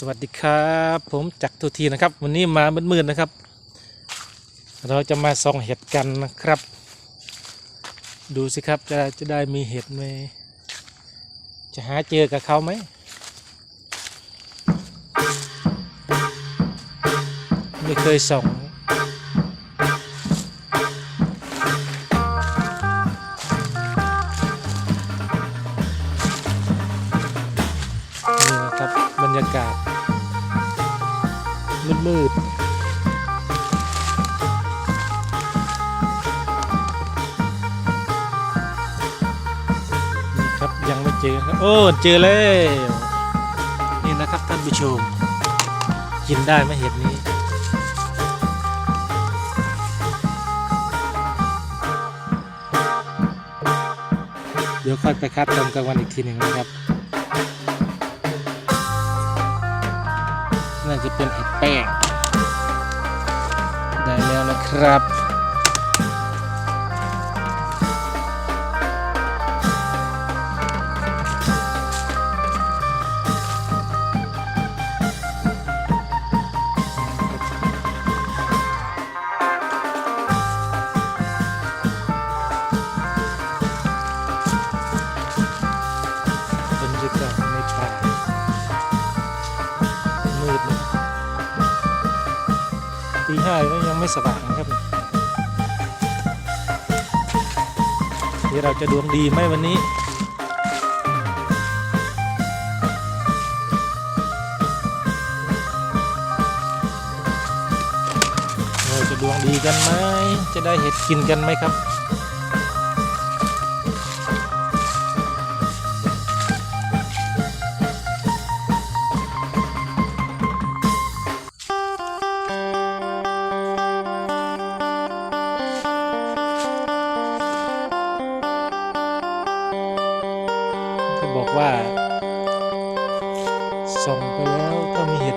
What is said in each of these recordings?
สวัสดีครับผมจักทุทีนะครับ วันนี้มามืดๆนะครับ เราจะมาส่องเห็ดกันนะครับ ดูสิครับจะจะได้มีเห็ดไหมจะหาเจอกับเขาไหมไม่เคยส่อง มืดๆนี่ครับยังไม่เจอครับโอ้เจอแล้วนี่นะครับท่านผู้ชม กินได้ไหมเห็ดนี้ เดี๋ยวค่อยไปคัดตอนกลางวันอีกทีหนึ่งนะครับ จะเป็นเห็ดแป้งได้แล้วนะครับ ตีห้าแล้วยังไม่สว่างนะครับเดี๋ยวเราจะดวงดีไหมวันนี้เราจะดวงดีกันไหมจะได้เห็ดกินกันไหมครับ บอกว่า ส่องไปแล้วถ้ามีเห็ด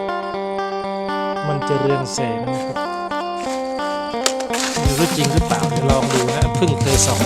มันจะเรืองแสงนะครับไม่รู้จริงหรือเปล่าเดี๋ยวลองดูนะเพิ่งเคยส่อง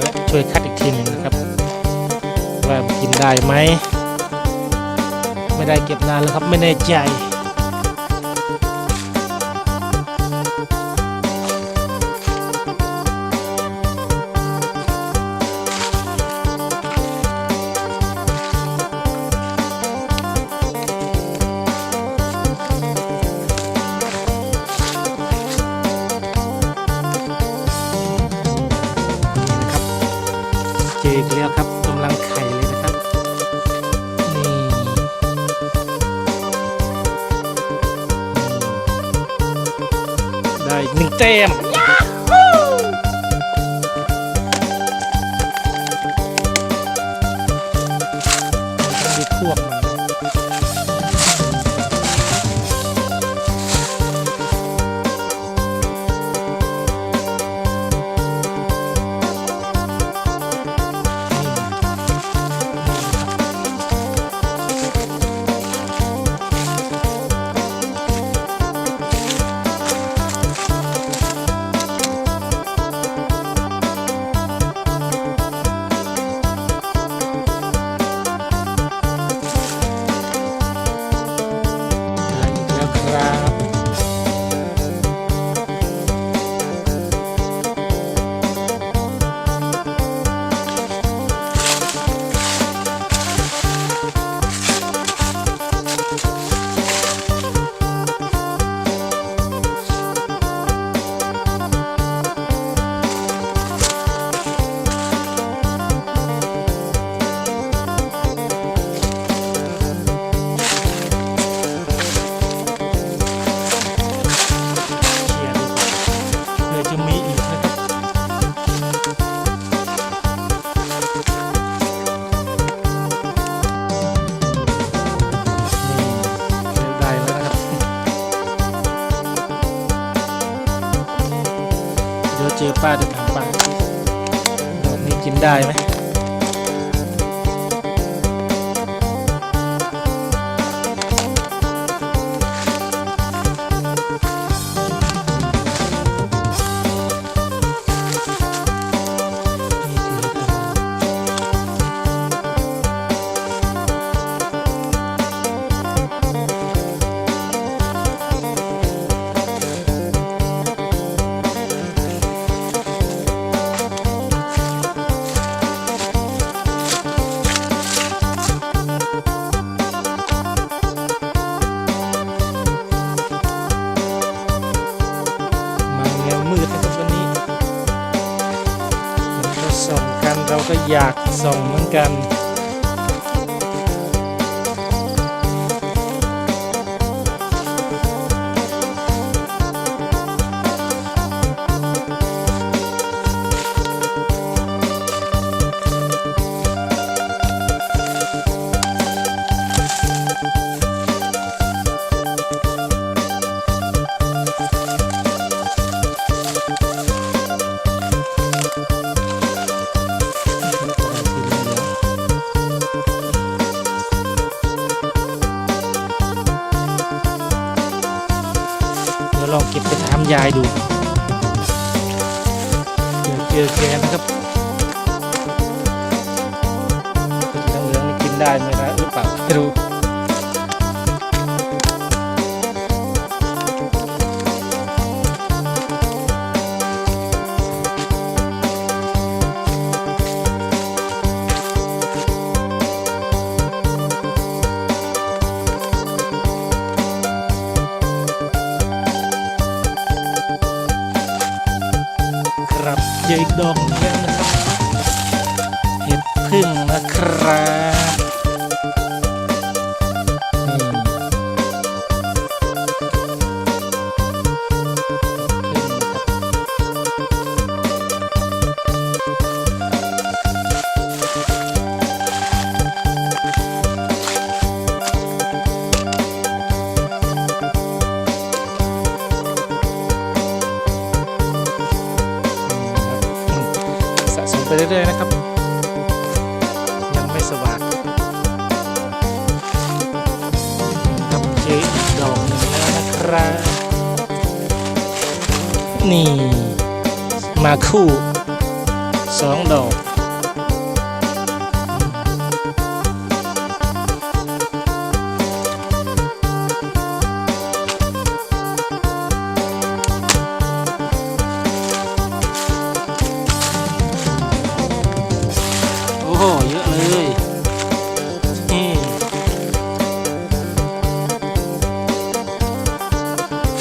ป้าช่วยคัดอีกทีหนึ่งนะครับ ว่ากินได้ไหม ไม่ได้เก็บนานแล้วครับไม่แน่ใจ แล้วครับกำลังไข่เลยนะครับนี่ได้หนึ่งแต้ม ป้าจะทำป้าดอกนี้กินได้ไหม อยากส่องเหมือนกัน ทำยายดูเจอเจอแกนะครับเหลืองๆนี่กินได้ไหมนะหรือเปล่าไม่รู้ ครับเจออีกดอกนึงนะครับเห็ดพึ่งนะครับ เรื่อยๆนะครับ ยังไม่สว่างครับเจออีกดอกหนึ่งแล้วนะครับนี่ มาคู่สองดอก เยอะเลยนี่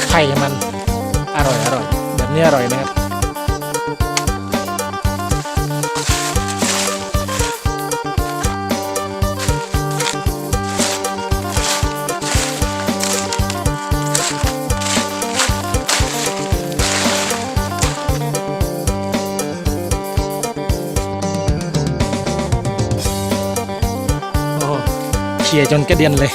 ไข่มัน อร่อยอร่อยแบบนี้อร่อยนะครับ ขี่ยจนกระเด็นเลย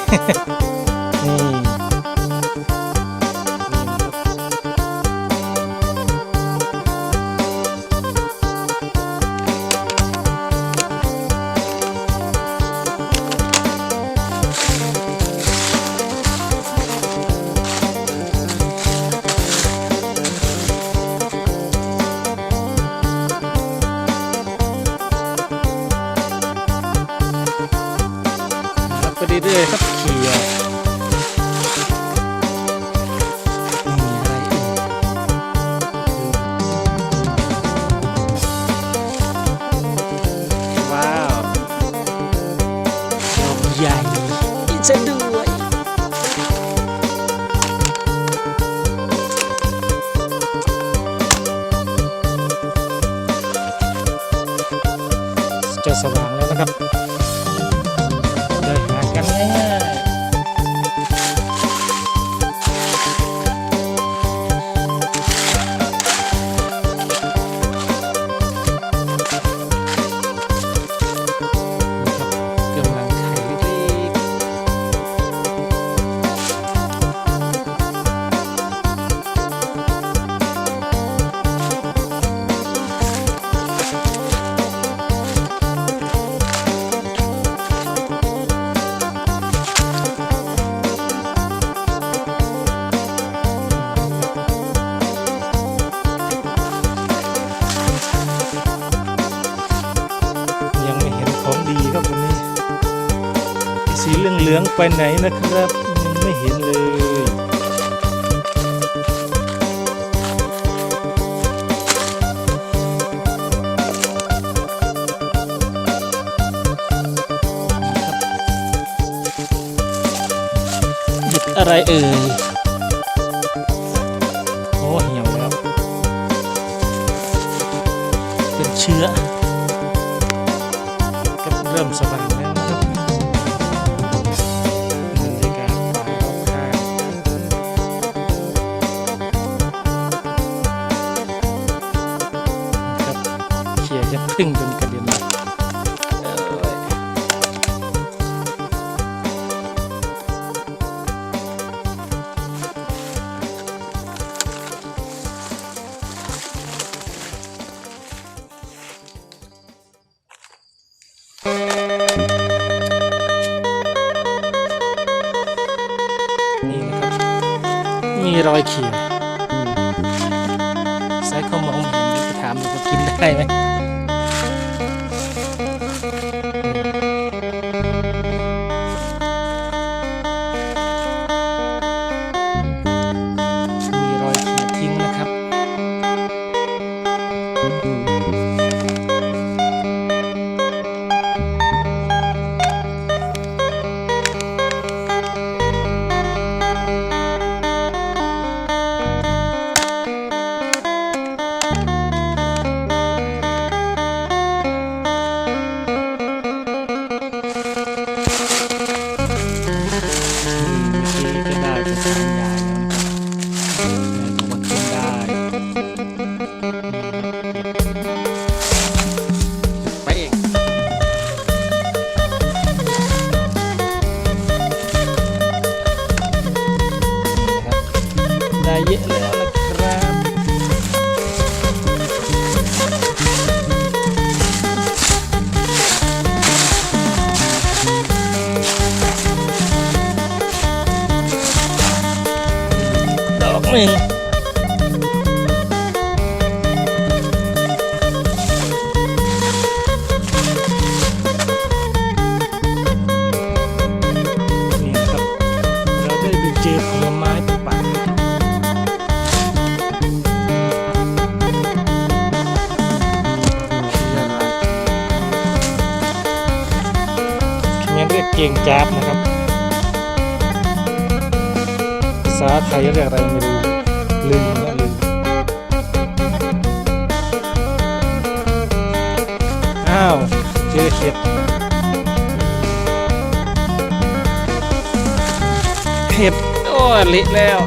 ครับไปเรื่อยๆครับเขี่ยนี่ องไปไหนนะครับ ไม่เห็นเลยหยุดอะไรเอ่ยโอ้เหี่ยวแล้วเป็นเชื้อก็เริ่มสบาย รึ่งจนกระเด็นเลยนี่นะครับ มีรอยขีดสายเขามองเห็นถามดูากินได้ไหม Mm-hmm. รจะเรียกอะไรไม่รู้ลืมแล้วลืมอ้าวเจอเห็ดเห็ดโอ้เละแล้ว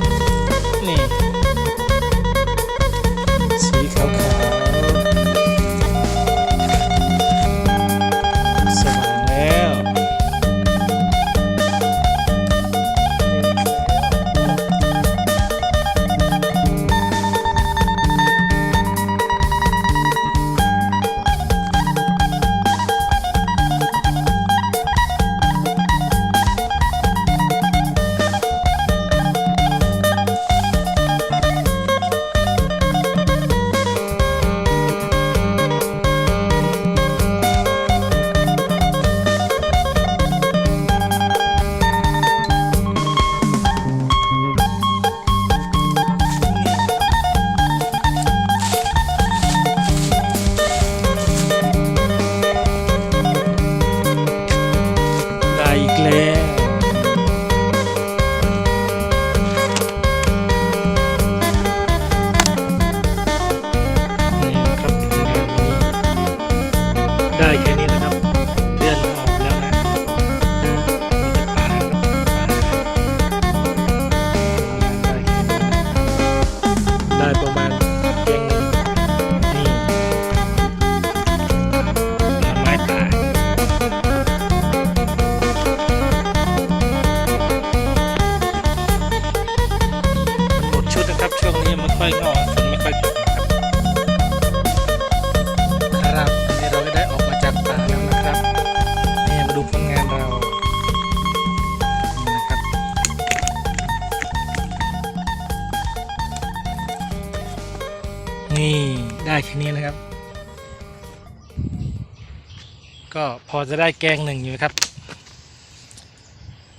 พอจะได้แกงหนึ่งอยู่ครับ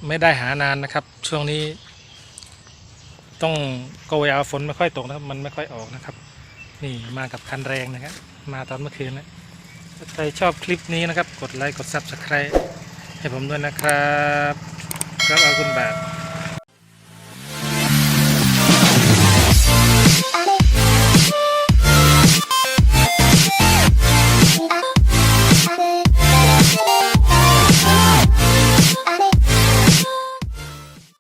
ไม่ได้หานานนะครับ ช่วงนี้ ต้องโกยเอาฝนไม่ค่อยตกนะครับ มันไม่ค่อยออกนะครับ นี่มากับคันแรงนะครับ มาตอนเมื่อคืนนะใครชอบคลิปนี้นะครับ กดไลค์กดซับสไครต์ให้ผมด้วยนะครับ ครับอาคุณแบบ